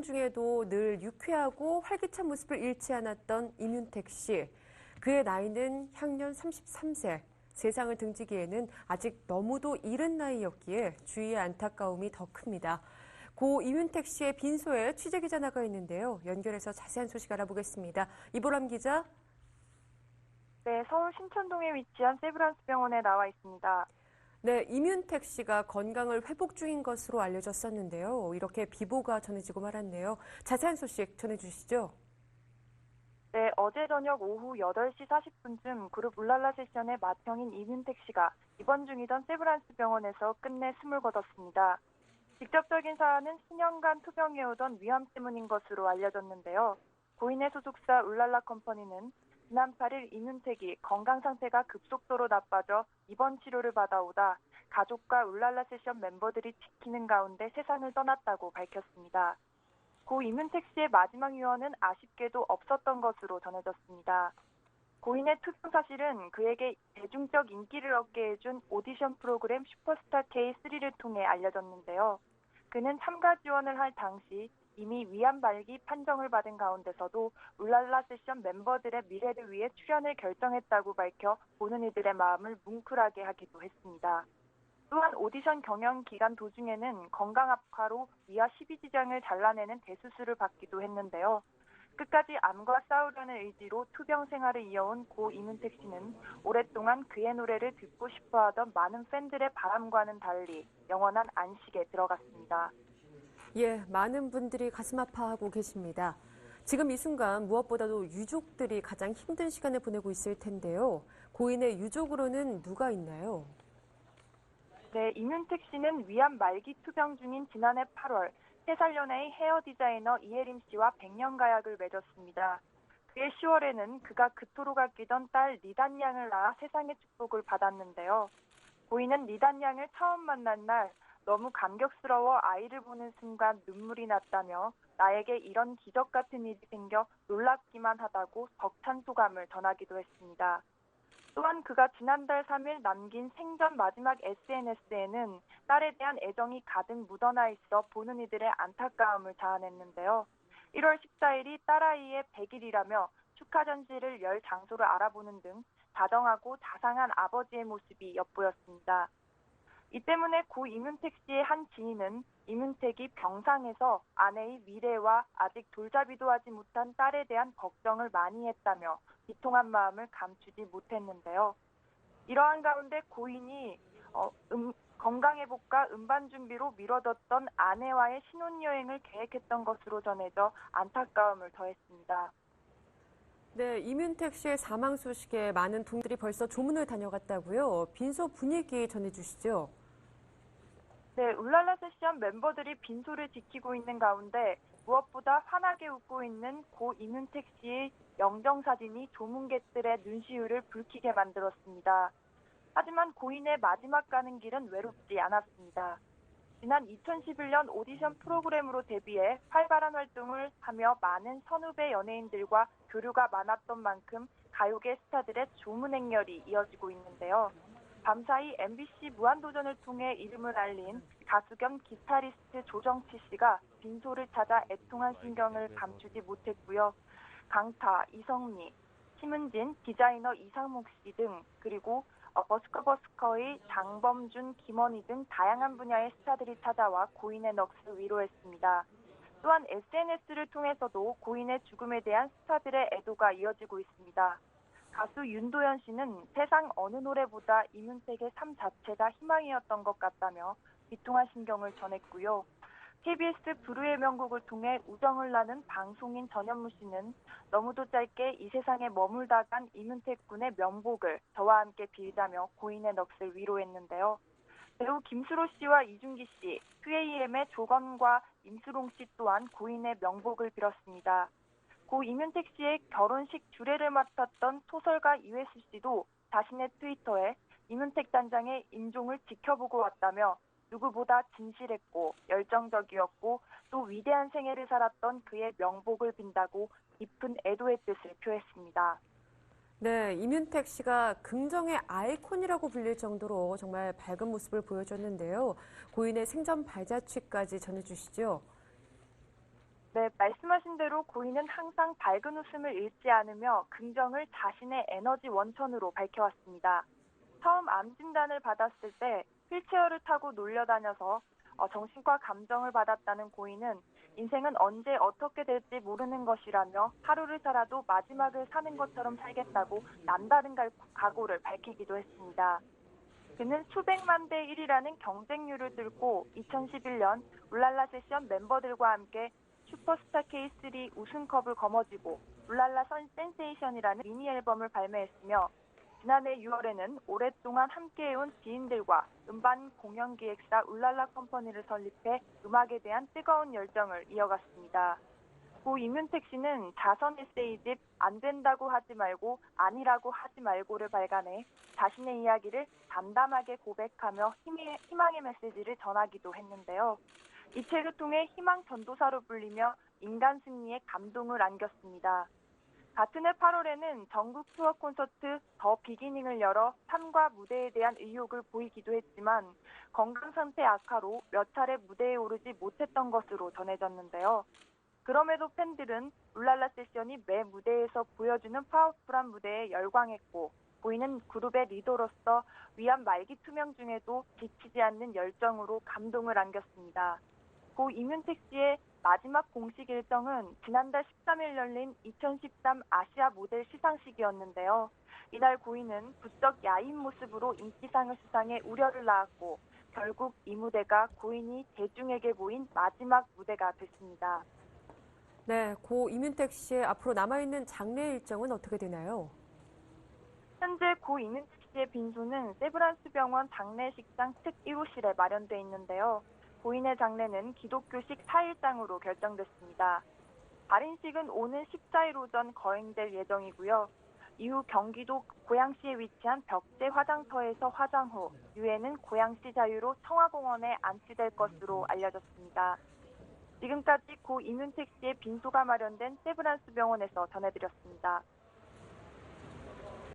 촬영 중에도 늘 유쾌하고 활기찬 모습을 잃지 않았던 이윤택 씨. 그의 나이는 향년 33세. 세상을 등지기에는 아직 너무도 이른 나이였기에 주위의 안타까움이 더 큽니다. 고 이윤택 씨의 빈소에 취재기자 나가 있는데요. 연결해서 자세한 소식 알아보겠습니다. 이보람 기자. 네, 서울 신천동에 위치한 세브란스 병원에 나와 있습니다. 네, 이윤택 씨가 건강을 회복 중인 것으로 알려졌었는데요. 이렇게 비보가 전해지고 말았네요. 자세한 소식 전해주시죠. 네, 어제 저녁 오후 8시 40분쯤 그룹 울랄라 세션의 맏형인 이윤택 씨가 입원 중이던 세브란스 병원에서 끝내 숨을 거뒀습니다. 직접적인 사안은 수년간 투병해오던 위암 때문인 것으로 알려졌는데요. 고인의 소속사 울랄라 컴퍼니는 지난 8일 이윤택이 건강 상태가 급속도로 나빠져 입원 치료를 받아오다 가족과 울랄라 세션 멤버들이 지키는 가운데 세상을 떠났다고 밝혔습니다. 고 이문택 씨의 마지막 유언은 아쉽게도 없었던 것으로 전해졌습니다. 고인의 투병 사실은 그에게 대중적 인기를 얻게 해준 오디션 프로그램 슈퍼스타 K3를 통해 알려졌는데요. 그는 참가 지원을 할 당시 이미 위암 발기 판정을 받은 가운데서도 울랄라 세션 멤버들의 미래를 위해 출연을 결정했다고 밝혀 보는 이들의 마음을 뭉클하게 하기도 했습니다. 또한 오디션 경영 기간 도중에는 건강 악화로 위아 12지장을 잘라내는 대수술을 받기도 했는데요. 끝까지 암과 싸우려는 의지로 투병 생활을 이어온 고 이문택 씨는 오랫동안 그의 노래를 듣고 싶어 하던 많은 팬들의 바람과는 달리 영원한 안식에 들어갔습니다. 예, 많은 분들이 가슴 아파하고 계십니다. 지금 이 순간 무엇보다도 유족들이 가장 힘든 시간을 보내고 있을 텐데요. 고인의 유족으로는 누가 있나요? 네, 이윤택 씨는 위암 말기 투병 중인 지난해 8월 3살 연하의 헤어 디자이너 이혜림 씨와 백년 가약을 맺었습니다. 그해 10월에는 그가 그토록 아끼던 딸 리단 양을 낳아 세상의 축복을 받았는데요. 고인은 리단 양을 처음 만난 날 너무 감격스러워 아이를 보는 순간 눈물이 났다며 나에게 이런 기적 같은 일이 생겨 놀랍기만 하다고 벅찬 소감을 전하기도 했습니다. 또한 그가 지난달 3일 남긴 생전 마지막 SNS에는 딸에 대한 애정이 가득 묻어나 있어 보는 이들의 안타까움을 자아냈는데요. 1월 14일이 딸아이의 100일이라며 축하 전시를 열 장소를 알아보는 등 다정하고 자상한 아버지의 모습이 엿보였습니다. 이 때문에 고 이문택 씨의 한 지인은 이문택이 병상에서 아내의 미래와 아직 돌잡이도 하지 못한 딸에 대한 걱정을 많이 했다며 비통한 마음을 감추지 못했는데요. 이러한 가운데 고인이 어, 음, 건강회복과 음반 준비로 미뤄뒀던 아내와의 신혼여행을 계획했던 것으로 전해져 안타까움을 더했습니다. 네, 이문택 씨의 사망 소식에 많은 동들이 벌써 조문을 다녀갔다고요. 빈소 분위기 전해주시죠. 네, 울랄라 세션 멤버들이 빈소를 지키고 있는 가운데 무엇보다 환하게 웃고 있는 고 이문택 씨의 영정 사진이 조문객들의 눈시울을 붉히게 만들었습니다. 하지만 고인의 마지막 가는 길은 외롭지 않았습니다. 지난 2011년 오디션 프로그램으로 데뷔해 활발한 활동을 하며 많은 선후배 연예인들과 교류가 많았던 만큼 가요계 스타들의 조문 행렬이 이어지고 있는데요. 밤사이 MBC 무한도전을 통해 이름을 알린 가수 겸 기타리스트 조정치 씨가 빈소를 찾아 애통한 심경을 감추지 못했고요. 강타, 이성미, 심은진, 디자이너 이상목 씨 등 그리고 어, 버스커 버스커의 장범준, 김원희 등 다양한 분야의 스타들이 찾아와 고인의 넋을 위로했습니다. 또한 SNS를 통해서도 고인의 죽음에 대한 스타들의 애도가 이어지고 있습니다. 가수 윤도현 씨는 세상 어느 노래보다 이문택의 삶 자체가 희망이었던 것 같다며 비통한 심경을 전했고요. KBS 부르의 명곡을 통해 우정을 나눈 방송인 전현무 씨는 너무도 짧게 이 세상에 머물다 간 이문택 군의 명복을 저와 함께 빌자며 고인의 넋을 위로했는데요. 배우 김수로 씨와 이준기 씨, 2AM의 조건과 임수롱 씨 또한 고인의 명복을 빌었습니다. 고 이문택 씨의 결혼식 주례를 맡았던 소설가 이회수 씨도 자신의 트위터에 이문택 단장의 임종을 지켜보고 왔다며 누구보다 진실했고 열정적이었고 또 위대한 생애를 살았던 그의 명복을 빈다고 깊은 애도의 뜻을 표했습니다. 네, 이문택 씨가 긍정의 아이콘이라고 불릴 정도로 정말 밝은 모습을 보여줬는데요. 고인의 생전 발자취까지 전해주시죠. 네, 말씀하신 대로 고인은 항상 밝은 웃음을 잃지 않으며 긍정을 자신의 에너지 원천으로 밝혀왔습니다. 처음 암 진단을 받았을 때 휠체어를 타고 놀려다녀서 어, 정신과 감정을 받았다는 고인은 인생은 언제 어떻게 될지 모르는 것이라며 하루를 살아도 마지막을 사는 것처럼 살겠다고 남다른 갈- 각오를 밝히기도 했습니다. 그는 수백만 대 1이라는 경쟁률을 뚫고 2011년 울랄라 세션 멤버들과 함께 슈퍼스타 K3 우승컵을 거머쥐고 울랄라 선 센세이션이라는 미니 앨범을 발매했으며 지난해 6월에는 오랫동안 함께해온 지인들과 음반 공연 기획사 울랄라 컴퍼니를 설립해 음악에 대한 뜨거운 열정을 이어갔습니다. 고 이문택 씨는 자선 에세이집 안 된다고 하지 말고 아니라고 하지 말고를 발간해 자신의 이야기를 담담하게 고백하며 희망의 메시지를 전하기도 했는데요. 이 책을 통해 희망 전도사로 불리며 인간 승리에 감동을 안겼습니다. 같은 해 8월에는 전국 투어 콘서트 더 비기닝을 열어 삶과 무대에 대한 의욕을 보이기도 했지만 건강 상태 악화로 몇 차례 무대에 오르지 못했던 것으로 전해졌는데요. 그럼에도 팬들은 울랄라 세션이 매 무대에서 보여주는 파워풀한 무대에 열광했고 보이는 그룹의 리더로서 위안 말기 투명 중에도 지치지 않는 열정으로 감동을 안겼습니다. 고 이문택 씨의 마지막 공식 일정은 지난달 13일 열린 2013 아시아 모델 시상식이었는데요. 이날 고인은 부쩍 야인 모습으로 인기상을 수상해 우려를 낳았고 결국 이 무대가 고인이 대중에게 보인 마지막 무대가 됐습니다. 네, 고 이윤택 씨의 앞으로 남아있는 장례 일정은 어떻게 되나요? 현재 고 이문택 씨의 빈소는 세브란스 병원 장례식장 특 1호실에 마련돼 있는데요. 고인의 장례는 기독교식 4일장으로 결정됐습니다. 발인식은 오는 14일 오전 거행될 예정이고요. 이후 경기도 고양시에 위치한 벽제 화장터에서 화장 후 유해는 고양시 자유로 청화공원에 안치될 것으로 알려졌습니다. 지금까지 고 이문택 씨의 빈소가 마련된 세브란스 병원에서 전해드렸습니다.